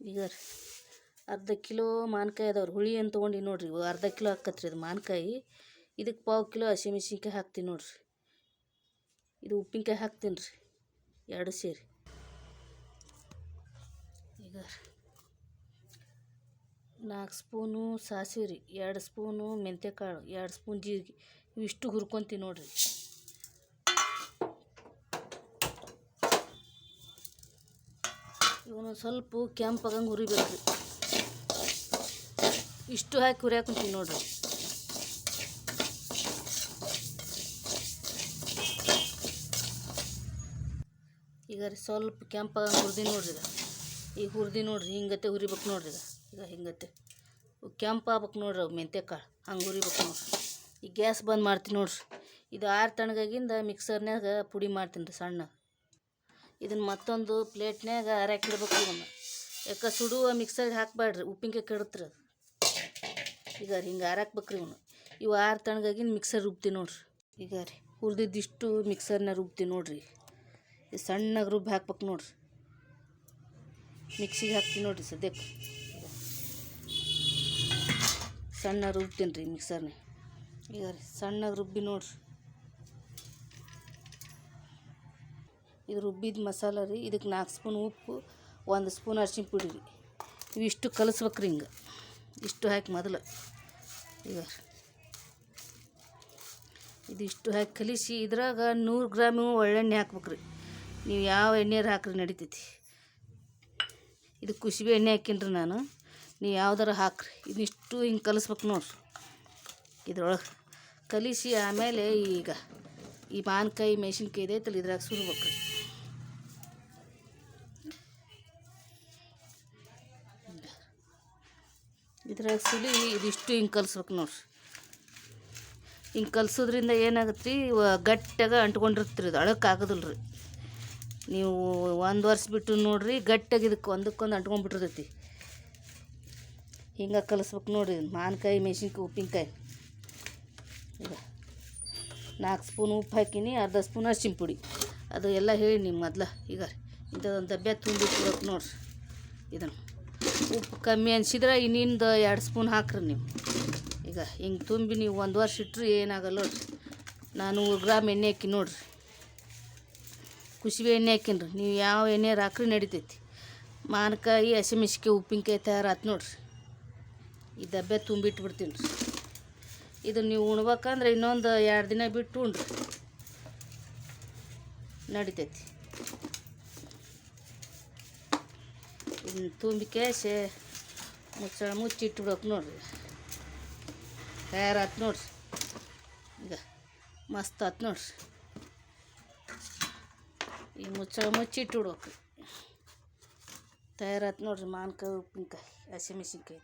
ಈಗ ಅರ್ಧ ಕಿಲೋ ಮಾನ್ಕಾಯಿ ಅದಾವ್ರಿ. ಹುಳಿ ಅಂತ ತೊಗೊಂಡು ನೋಡ್ರಿ. ಅರ್ಧ ಕಿಲೋ ಆಕತ್ರಿ ಇದು ಮಾನ್ಕಾಯಿ. ಇದಕ್ಕೆ ಪಾವು ಕಿಲೋ ಹಸಿಮೆಣ್ಸಿನ್ಕಾಯಿ ಹಾಕ್ತೀನಿ ನೋಡ್ರಿ. ಇದು ಉಪ್ಪಿನಕಾಯಿ ಹಾಕ್ತೀನಿ ರೀ. ಎರಡು ಸೇರಿ. ಈಗ ನಾಲ್ಕು ಸ್ಪೂನು ಸಾಸಿವೆ ರೀ. ಎರಡು ಸ್ಪೂನು ಮೆಂತ್ಯಕಾಳು. ಎರಡು ಸ್ಪೂನ್ ಜೀರಿಗೆ. ಇವಿಷ್ಟು ಹುರ್ಕೊಂತೀನಿ ನೋಡ್ರಿ. ಇವನು ಸ್ವಲ್ಪ ಕೆಂಪಾಗಂಗೆ ಹುರಿಬೇಕು ಇಷ್ಟು ಹಾಕಿ ಹುರಿಯಾಕೊಂತೀನಿ ನೋಡ್ರಿ. ಈಗ ರೀ ಸ್ವಲ್ಪ ಕೆಂಪಾಗಂಗೆ ಹುರಿದಿ ನೋಡ್ರಿ ಈಗ. ಈಗ ಹುರಿದಿ ನೋಡ್ರಿ, ಹಿಂಗತ್ತೆ ಹುರಿಬೇಕು ನೋಡ್ರಿ ಈಗ. ಈಗ ಹಿಂಗತ್ತೆ. ಕೆಂಪು ಆಗ್ಬೇಕು ನೋಡ್ರಿ ಅವು ಮೆಂತ್ಯಕಾಳು. ಹಂಗೆ ಹುರಿಬೇಕು ನೋಡ್ರಿ. ಈಗ ಗ್ಯಾಸ್ ಬಂದ್ ಮಾಡ್ತೀನಿ ನೋಡ್ರಿ. ಇದು ಆರು ತಣ್ಣಗಾಗಿಂದ ಮಿಕ್ಸರ್ನ್ಯಾಗ ಪುಡಿ ಮಾಡ್ತೀನಿ ರೀ ಸಣ್ಣ. ಇದನ್ನು ಮತ್ತೊಂದು ಪ್ಲೇಟ್ನ್ಯಾಗ ಅರ್ಯಾಕಿಡ್ಬೇಕು ಇದನ್ನು. ಯಾಕೆ ಸುಡುವ ಮಿಕ್ಸರ್ಗೆ ಹಾಕಬೇಡ್ರಿ ಉಪ್ಪಿನಕಾಯಿ ಕೆಡತ್ರಿ ಅದು. ಈಗ ರೀ ಹಿಂಗೆ ಹಾರಾಕ್ಬೇಕ್ರಿ ಇವನು. ಇವು ಆರು ತಣ್ಣಗಾಗಿನ ಮಿಕ್ಸರ್ ರುಬ್ತೀವಿ ನೋಡ್ರಿ. ಈಗ ರೀ, ಹುರಿದಿದ್ದಿಷ್ಟು ಮಿಕ್ಸರ್ನ ರುಬ್ತೀವಿ ನೋಡ್ರಿ. ಇದು ಸಣ್ಣಗೆ ರುಬ್ಬಿ ಹಾಕ್ಬೇಕು ನೋಡ್ರಿ. ಮಿಕ್ಸಿಗೆ ಹಾಕ್ತೀನಿ ನೋಡ್ರಿ ಸದ್ಯಕ್ಕೆ ಸಣ್ಣ ರುಬ್ತೀನಿ ರೀ ಮಿಕ್ಸರ್ನ. ಈಗ ರೀ, ಸಣ್ಣಗೆ ರುಬ್ಬಿ ನೋಡ್ರಿ. ಇದು ರುಬ್ಬಿದ ಮಸಾಲ ರೀ, ಇದಕ್ಕೆ ನಾಲ್ಕು ಸ್ಪೂನ್ ಉಪ್ಪು, ಒಂದು ಸ್ಪೂನ್ ಅರ್ಶಿನ ಪುಡಿ ರೀ. ಇವಿಷ್ಟು ಕಲಿಸ್ಬೇಕ್ರಿ ಹಿಂಗೆ. ಇಷ್ಟು ಹಾಕಿ ಮೊದಲು. ಈಗ ಇದಿಷ್ಟು ಹಾಕಿ ಕಲಿಸಿ, ಇದ್ರಾಗ ನೂರು ಗ್ರಾಮು ಒಳ್ಳೆಣ್ಣೆ ಹಾಕ್ಬೇಕ್ರಿ ನೀವು ಯಾವ ಎಣ್ಣೆರು ಹಾಕ್ರಿ ನಡಿತೈತಿ. ಇದು ಕುಸುಬೆ ಎಣ್ಣೆ ಹಾಕಿನ್ರಿ ನಾನು. ನೀವು ಯಾವ್ದಾರ ಹಾಕ್ರಿ. ಇದಿಷ್ಟು ಹಿಂಗೆ ಕಲಿಸ್ಬೇಕು ನೋಡ್ರಿ. ಇದ್ರೊಳಗೆ ಕಲಿಸಿ ಆಮೇಲೆ ಈಗ ಈ ಮಾನ್ಕಾಯಿ ಮೆಣಸಿನ್ಕಾಯಿ ಇದೈತಲ್ಲ, ಇದ್ರಾಗ ಸುರ್ಬೇಕ್ರಿ ಇದ್ರಾಗ ಸುಲಿ ಇದಿಷ್ಟು ಹಿಂಗೆ ಕಲಿಸ್ಬೇಕು ನೋಡ್ರಿ. ಹಿಂಗೆ ಕಲ್ಸೋದ್ರಿಂದ ಏನಾಗುತ್ತೆ ರೀ ಗಟ್ಟಾಗ ಅಂಟ್ಕೊಂಡಿರ್ತೀರಿ ಇದು ಅಳಕ್ಕೆ ಆಗೋದಿಲ್ಲ ರೀ ನೀವು ಒಂದು ವರ್ಷ ಬಿಟ್ಟು ನೋಡ್ರಿ, ಗಟ್ಟಾಗಿ ಇದಕ್ಕೆ ಒಂದಕ್ಕೊಂದು ಅಂಟ್ಕೊಂಡ್ಬಿಟ್ಟಿರ್ತೈತಿ. ಹಿಂಗೆ ಕಲಿಸ್ಬೇಕು ನೋಡ್ರಿ, ಮಾವಿನಕಾಯಿ, ಮೆಣಸಿನ್ಕಾಯಿ, ಉಪ್ಪಿನಕಾಯಿ. ಈಗ ನಾಲ್ಕು ಸ್ಪೂನ್ ಉಪ್ಪು ಹಾಕಿನಿ, ಅರ್ಧ ಸ್ಪೂನ್ ಅರ್ಶಿನ ಪುಡಿ. ಅದು ಎಲ್ಲ ಹೇಳಿ ನಿಮ್ಮ ಮೊದ್ಲು, ಈಗ ಇಂಥದ್ದೊಂದು ಡಬ್ಬೆ ತುಂಬಿಟ್ಬೇಕು ನೋಡ್ರಿ ಇದನ್ನು. ಉಪ್ಪು ಕಮ್ಮಿ ಅನ್ಸಿದ್ರೆ ಇನ್ನಿಂದು ಎರಡು ಸ್ಪೂನ್ ಹಾಕ್ರಿ ನೀವು. ಈಗ ಹಿಂಗೆ ತುಂಬಿ ನೀವು ಒಂದು ವರ್ಷ ಇಟ್ಟರು ಏನಾಗಲ್ಲ ನೋಡ್ರಿ. ನಾನು ನೂರು ಗ್ರಾಮ್ ಎಣ್ಣೆ ಹಾಕಿ ನೋಡ್ರಿ. ಕುಸುಬೆ ಎಣ್ಣೆ ಹಾಕಿನ್ರಿ ನೀವು ಯಾವ ಎಣ್ಣೆ ಹಾಕ್ರಿ ನಡಿತೈತಿ. ಮಾನಕಾಯಿ ಹಸಿಮೆಣ್ಸಿಕಾಯಿ ಉಪ್ಪಿನಕಾಯಿ ತಯಾರಾತು ನೋಡ್ರಿ. ಈ ಡಬ್ಬೆ ತುಂಬಿಟ್ಬಿಡ್ತೀನಿ ರೀ. ಇದು ನೀವು ಉಣ್ಬೇಕಂದ್ರೆ ಇನ್ನೊಂದು ಎರಡು ದಿನ ಬಿಟ್ಟು ಉಣ್ರಿ. ನಡಿತೈತಿ. ಇದನ್ನ ತುಂಬಿ ಮುಚ್ಚ ಮುಚ್ಚಳ ಮುಚ್ಚಿ ಇಟ್ಬಿಡೋಕೆ ನೋಡ್ರಿ. ತಯಾರಾತು ನೋಡ್ರಿ. ಈಗ ಮಸ್ತ್ ಆತು ನೋಡ್ರಿ. ಈ ಮುಚ್ಚಳ ಮುಚ್ಚಿ ಇಟ್ಬಿಡ್ಬೇಕು ತಯಾರಾತು ನೋಡ್ರಿ ಮಾನ್ಕಾಯಿ ಉಪ್ಪಿನಕಾಯಿ ಹಸಿಮೆಣ್ಸಿನ್ಕಾಯಿ